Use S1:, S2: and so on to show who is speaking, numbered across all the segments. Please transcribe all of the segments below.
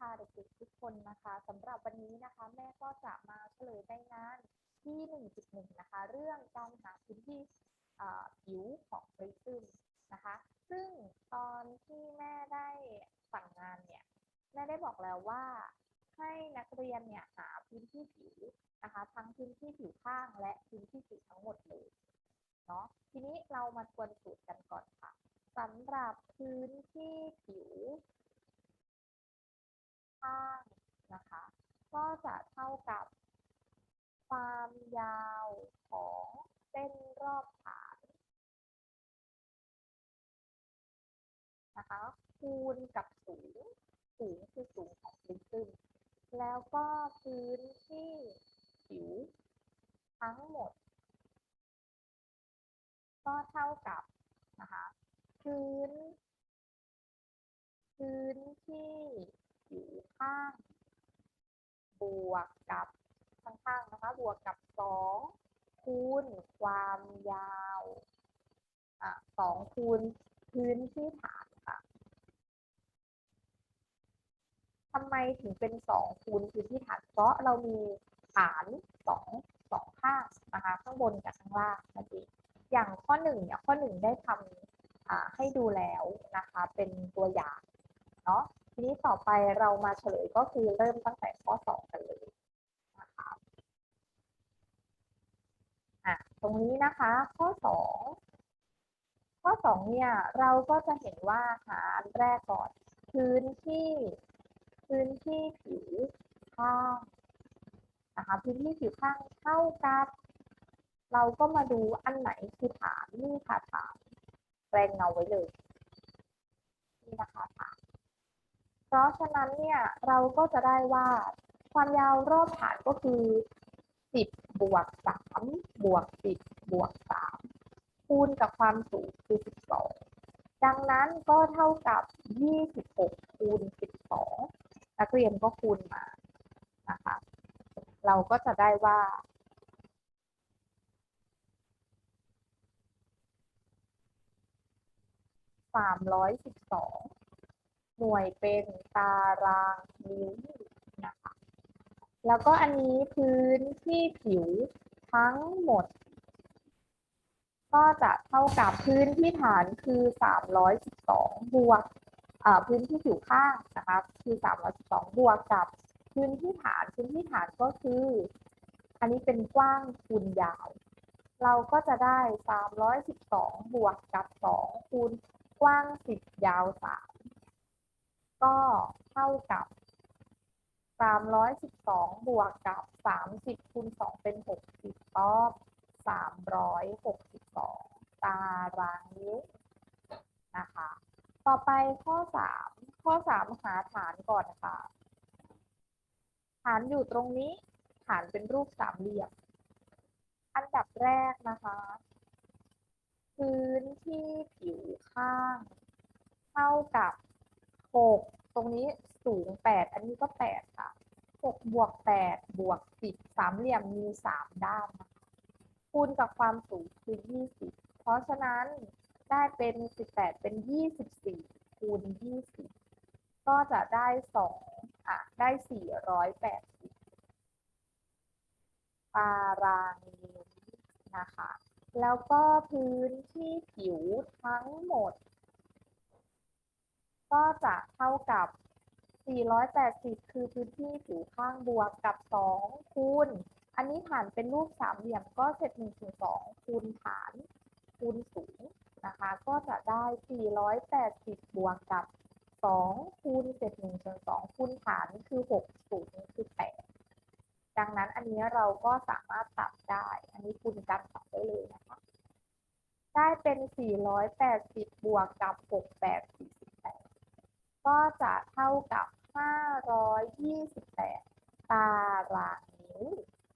S1: ค่ะเด็กๆทุกคนนะคะสำหรับวันนี้นะคะแม่ก็จะมาเฉลยในงานที่ 1.1 นะคะ เรื่องการหาพื้นที่ผิวของปริซึมนะคะ ซึ่งตอนที่แม่ได้สั่งงานเนี่ยแม่ได้บอกแล้วว่าให้นักเรียนเนี่ยหาพื้นที่ผิวนะคะ ทั้งพื้นที่ผิวข้างและพื้นที่ผิวทั้งหมดเลยเนาะทีนี้เรามาทวนสูตรกันก่อนค่ะสำหรับพื้นที่ผิว ข้างนะคะ ก็จะเท่ากับความยาวของเส้นรอบฐานนะคะ คูณกับสูง สูงคือสูงของปริซึมแล้วก็พื้นที่ผิวทั้งหมด ก็เท่ากับนะคะ พื้น พื้นที่ ผิวข้าง บวกกับข้างๆนะคะ บวกกับสองคูณความยาวอะสองคูณพื้นที่ฐานค่ะทำไมถึงเป็นสองคูณพื้นที่ฐาน เพราะเรามีฐานสองสองข้างนะคะ ข้างบนกับข้างล่างนั่นเองอย่างข้อหนึ่งเนี่ยข้อหนึ่งได้ทำอ่าให้ดูแล้วนะคะ เป็นตัวอย่างเนาะ นี้ต่อไปเรามาเฉลยก็คือเริ่มตั้งแต่ข้อสองกันเลยนะคะอะตรงนี้นะคะข้อสองข้อสองเนี่ย เราก็จะเห็นว่าหาอันแรกก่อน พื้นที่ พื้นที่ผิวข้างนะคะพื้นที่ผิวข้างเท่ากับ เราก็มาดูอันไหนคือฐานนี่ค่ะฐานแปลงเงาไว้เลยนี่นะคะฐ เพราะฉะนั้นเนี่ยเราก็จะได้ว่าความยาวรอบฐานก็คือ 10 บวก 3 บวก 10 บวก 3 คูณกับความสูงคือ 12 ดังนั้นก็เท่ากับ 26 คูณ 12 นักเรียนก็คูณมานะคะ เราก็จะได้ว่า312 หน่วยเป็นตารางนิ้วนะคะ แล้วก็อันนี้พื้นที่ผิวทั้งหมด ก็จะเท่ากับพื้นที่ฐานคือ312บวกพื้นที่ผิวข้างนะคะคือ312บวกกับพื้นที่ฐานพื้นที่ฐานก็คือ อันนี้เป็นกว้างคูณยาว เราก็จะได้ 312 บวกกับ 2 คูณกว้าง 10 ยาว 3 ก็เท่ากับ 312 บวกกับ 30คูณ2เป็น 60ก็362 ตารางนิ้วนะคะ ต่อไปข้อ 3 ข้อ 3 หาฐานก่อนค่ะ ฐานอยู่ตรงนี้ ฐานเป็นรูปสามเหลี่ยม อันดับแรกนะคะ พื้นที่ผิวข้าง เท่ากับ 6ตรงนี้สูง8อันนี้ก็8ค่ะ6บวก8บวก10สามเหลี่ยมมี3ด้านนะคะคูณกับความสูงคือ20เพราะฉะนั้นได้เป็น18เป็น24คูณ20ก็จะได้2อะได้480ตารางนิ้วนะคะ แล้วก็พื้นที่ผิวทั้งหมด ก็จะเท่ากับ 480 คือพื้นที่ผิวข้างบวกกับ 2 คูณ อันนี้ฐานเป็นรูปสามเหลี่ยมก็เศษ1ถึง2คูณฐานคูณสูงนะคะ ก็จะได้ 480 บวกกับ 2 คูณเศษ1ส่วน2คูณฐานคือ6สูงคือ 8 ดังนั้นอันนี้เราก็สามารถตัดได้ อันนี้คูณกันตัดได้เลยนะคะ ได้เป็น 480 บวกกับ 68 48 ก็จะเท่ากับ 528 ตารางนิ้ว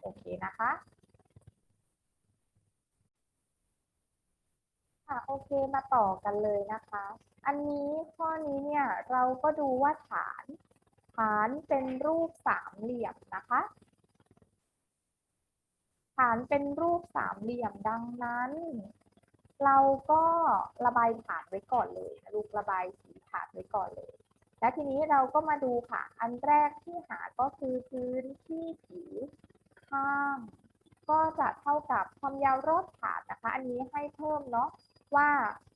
S1: โอเคนะคะค่ะโอเคมาต่อกันเลยนะคะ อันนี้ข้อนี้เนี่ยเราก็ดูว่าฐานฐานเป็นรูปสามเหลี่ยมนะคะ ฐานเป็นรูปสามเหลี่ยมดังนั้น เราก็ระบายฐานไว้ก่อนเลยลูกระบายสีฐานไว้ก่อนเลย และทีนี้เราก็มาดูค่ะ อันแรกที่หาก็คือพื้นที่ผิวข้างก็จะเท่ากับความยาวรอบฐานนะคะ อันนี้ให้เพิ่มเนาะว่า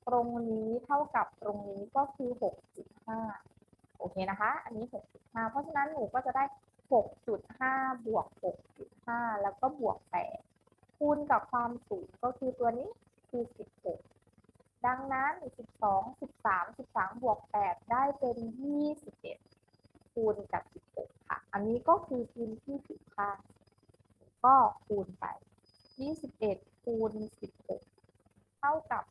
S1: ตรงนี้เท่ากับตรงนี้ก็คือ 6.5 โอเคนะคะ อันนี้ 6.5 เพราะฉะนั้นหนูก็จะได้ 6.5 บวก 6.5 แล้วก็บวก 8 คูณกับความสูงก็คือตัวนี้ คือ 16 ดังนั้น 12 13 13 บวก 8 ได้เป็น 21 คูณกับ 16 ค่ะ อันนี้ก็คือพื้นที่ผิวข้างก็คูณไป 21 คูณ 16 เท่ากับ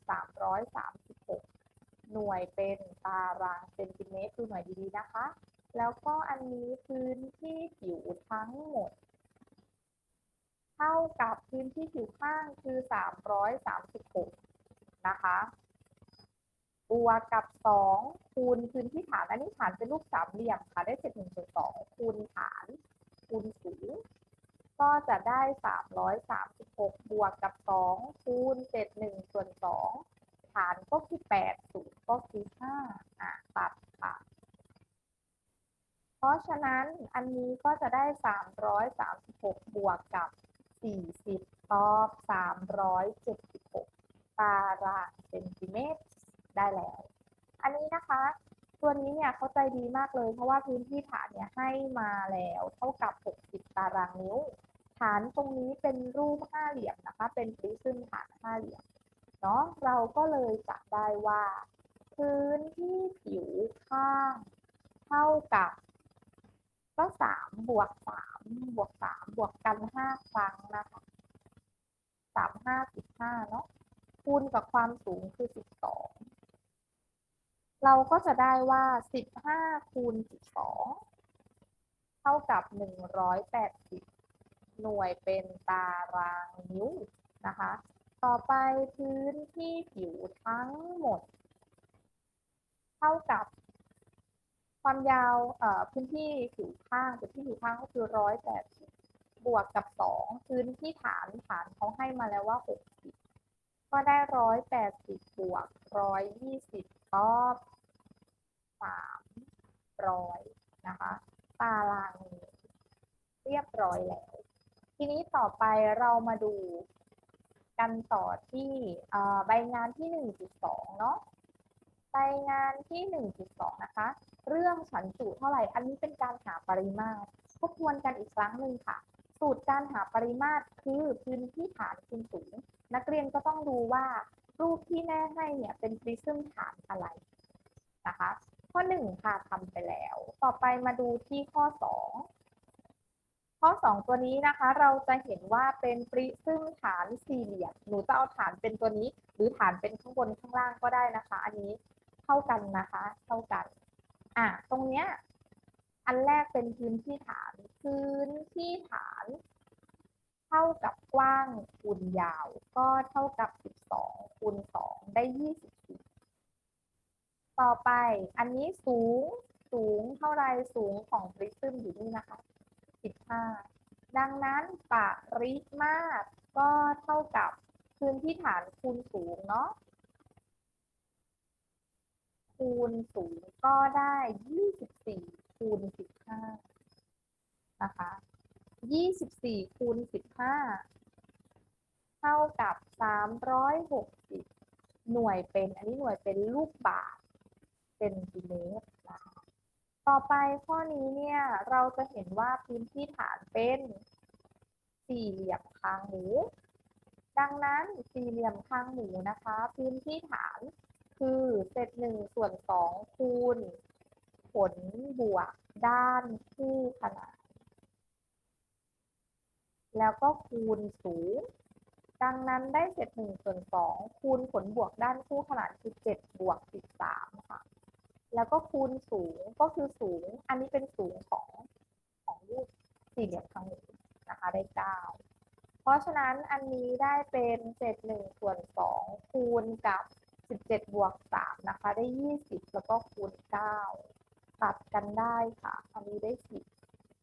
S1: 336 หน่วยเป็นตารางเซนติเมตรดูหน่อยดีๆนะคะ แล้วก็อันนี้พื้นที่ผิวทั้งหมด เท่ากับพื้นที่ผิวข้างคือ 336 นะคะ บวกกับ 2 คูณพื้นที่ฐาน อันนี้ฐานเป็นรูปสามเหลี่ยมค่ะ ได้เศษ1ส่วน2คูณฐาน คูณสูงก็จะได้ 336 บวกกับ 2 คูณเศษ1ส่วน2ฐานก็คือ8สูงก็คือ5อะตัดค่ะเพราะฉะนั้นอันนี้ก็จะได้ 336 บวกกับ 40ตอบ376 ตารางเซนติเมตรได้แล้ว อันนี้นะคะ ตัวนี้เนี่ยเข้าใจดีมากเลย เพราะว่าพื้นที่ฐานเนี่ยให้มาแล้วเท่ากับ 60 ตารางนิ้ว ฐานตรงนี้เป็นรูปห้าเหลี่ยมนะคะ เป็นปริซึมฐานห้าเหลี่ยม เนาะ เราก็เลยจะได้ว่า พื้นที่ผิวข้างเท่ากับก็สามบวกสามบวกสามบวกกันห้าครั้งนะคะสามห้าสิบห้าเนาะ คูณกับความสูงคือสิบสอง เราก็จะได้ว่าสิบห้าคูณสิบสองเท่ากับหนึ่ร้อยแปดสิบหน่วยเป็นตารางนิ้วนะคะ ต่อไปพื้นที่ผิวทั้งหมด เท่ากับความยาวพื้นที่ผิวข้างพื้นที่ผิวข้างก็คือร้อยแปดสิบบวกกับสองพื้นที่ฐานฐานเขาให้มาแล้วว่าหกสิบก็ได้ร้อยแปดสิบบวกร้อยยี่สิบรอบ สามร้อยนะคะตารางนี้เรียบร้อยแล้ว ทีนี้ต่อไปเรามาดูกันต่อที่ใบงานที่ 1.2 เนาะใบงานที่ 1.2 นะคะ เรื่องฉันจุเท่าไหร่ อันนี้เป็นการหาปริมาตรทบทวนกันอีกครั้งหนึ่งค่ะ สูตรการหาปริมาตรคือพื้นที่ฐานคูณสูง นักเรียนก็ต้องดูว่ารูปที่แม่ให้เนี่ยเป็นปริซึมฐานอะไรนะคะ ข้อ1ค่ะทำไปแล้ว ต่อไปมาดูที่ข้อ2ข้อ2ตัวนี้นะคะเราจะเห็นว่าเป็นปริซึมฐานสี่เหลี่ยมหนูจะเอาฐานเป็นตัวนี้ หรือฐานเป็นข้างบนข้างล่างก็ได้นะคะ อันนี้เท่ากันนะคะ เท่ากันอะตรงเนี้ยอันแรกเป็นพื้นที่ฐาน พื้นที่ฐาน เท่ากับกว้างคูณยาว ก็เท่ากับ 12คูณ2ได้24 ต่อไปอันนี้สูงสูงเท่าไรสูงของปริซึมอยู่นี่นะคะ 15 ดังนั้นปริมาตรก็เท่ากับพื้นที่ฐานคูณสูงเนาะคูณสูงก็ได้ 24 คูณ 15 นะคะ 24 คูณ 15 เท่ากับ 360 หน่วยเป็น อันนี้หน่วยเป็นลูกบาศ เซนติเมตรนะคะต่อไปข้อนี้เนี่ยเราจะเห็นว่าพื้นที่ฐานเป็นสี่เหลี่ยมคางหมู ดังนั้นสี่เหลี่ยมคางหมูนะคะ พื้นที่ฐานคือเศษหนึ่งส่วนสองคูณผลบวกด้านคู่ขนานแล้วก็คูณสูง ดังนั้นได้เศษหนึ่งส่วนสองคูณผลบวกด้านคู่ขนานคือเจ็ดบวกสิบสามค่ะ แล้วก็คูณสูงก็คือสูง อันนี้เป็นสูงของของรูปสี่เหลี่ยมคางหมูนะคะได้เก้าเพราะฉะนั้นอันนี้ได้เป็นเศษหนึ่งส่วนสองคูณกับสิบเจ็ดบวกสามนะคะได้ยี่สิบแล้วก็คูณเก้าตัดกันได้ค่ะ อันนี้ได้สิบ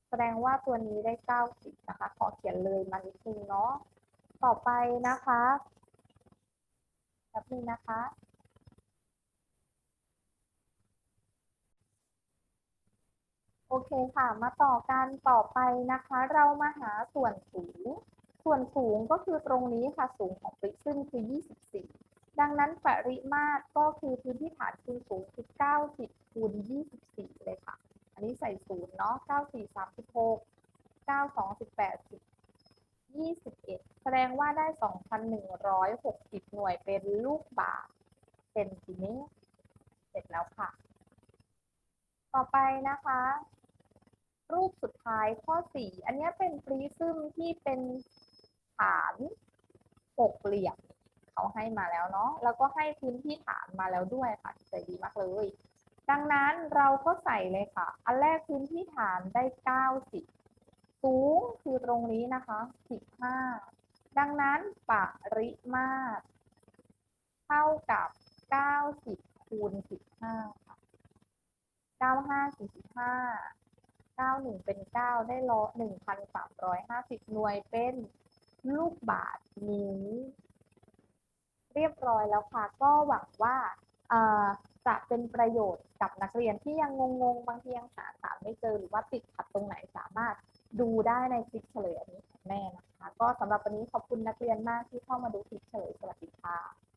S1: แสดงว่าตัวนี้ได้เก้าสิบนะคะ ขอเขียนเลยมานิดนึงเนาะต่อไปนะคะแป๊บนึงนะคะ อเคค่ะ มาต่อกันต่อไปนะคะ เรามาหาส่วนสูง ส่วนสูงก็คือตรงนี้ค่ะ สูงของปริซึมคือ 24 ดังนั้นปริมาตรก็คือพื้นที่ฐานคูณสูงคือ 90คูณ24 เลยค่ะ อันนี้ใส่ศูนย์เนาะ 94 36 92 18 21 แสดงว่าได้ 2,160 หน่วยเป็นลูกบาศก์เซนติเมตร เสร็จแล้วค่ะ ต่อไปนะคะ รูปสุดท้ายข้อ 4 อันนี้เป็นปริซึมที่เป็นฐานหกเหลี่ยมเขาให้มาแล้วเนาะแล้วก็ให้พื้นที่ฐานมาแล้วด้วยค่ะใจดีมากเลย ดังนั้นเราก็ใส่เลยค่ะ อันแรกพื้นที่ฐานได้ 90 สูงคือตรงนี้นะคะ 15 ดังนั้นปริมาตรเท่ากับ 90คูณ15ค่ะ95 45 91 เป็น 9 ได้ล้อ1,350 หน่วยเป็นลูกบาศก์นิ้เรียบร้อยแล้วค่ะ ก็หวังว่าจะเป็นประโยชน์กับนักเรียนที่ยังงงๆ บางทียังหาฐานไม่เจอหรือว่าติดขัดตรงไหนสามารถดูได้ในคลิปเฉลยอันนี้ของแม่นะคะ ก็สำหรับวันนี้ขอบคุณนักเรียนมากที่เข้ามาดูคลิปเฉลยสวัสดีค่ะ